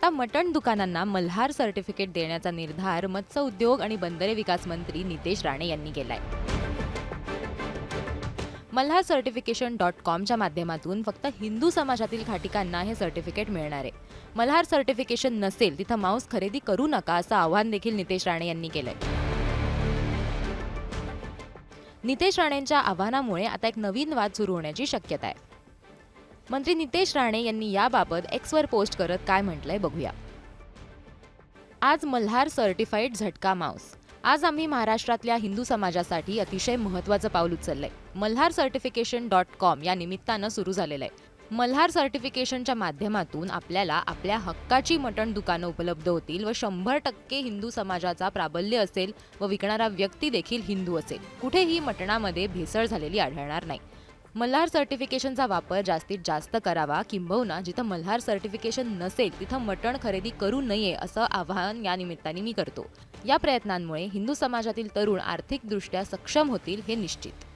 आता मटण दुकानांना मल्हार सर्टिफिकेट देण्याचा निर्धार मत्स्य उद्योग आणि बंदरे विकास मंत्री नितेश राणे यांनी केलाय. मल्हार सर्टिफिकेशन डॉट कॉमच्या माध्यमातून फक्त हिंदू समाजातील खाटिकांना हे सर्टिफिकेट मिळणार आहे. मल्हार सर्टिफिकेशन नसेल तिथं मांस खरेदी करू नका असं आवाहन देखील नितेश राणे यांनी केलंय. नितेश राणेंच्या आव्हानामुळे आता एक नवीन वाद सुरू होण्याची शक्यता आहे. मंत्री नितेश राणे यांनी याबाबत एक्सवर पोस्ट करत काय म्हटलंय बघूया. आज मल्हार सर्टिफाईड झटका मांस. आज आम्ही महाराष्ट्रातल्या हिंदू समाजासाठी अतिशय महत्त्वाचं पाऊल उचललंय. मल्हार सर्टिफिकेशन डॉट कॉम या निमित्तानं सुरू झालेलं आहे. मल्हार सर्टिफिकेशनच्या माध्यमातून आपल्याला आपल्या हक्काची मटण दुकानं उपलब्ध होतील व शंभर टक्के हिंदू समाजाचा प्राबल्य असेल व विकणारा व्यक्ती देखील हिंदू असेल. कुठेही मटणामध्ये भेसळ झालेली आढळणार नाही. मल्हार सर्टिफिकेशनचा वापर जास्तीत जास्त करावा. किंबहुना जिथं मल्हार सर्टिफिकेशन नसेल तिथं मटण खरेदी करू नये असं आवाहन या निमित्ताने मी करतो. या प्रयत्नांमुळे हिंदू समाजातील तरुण आर्थिकदृष्ट्या सक्षम होतील हे निश्चित.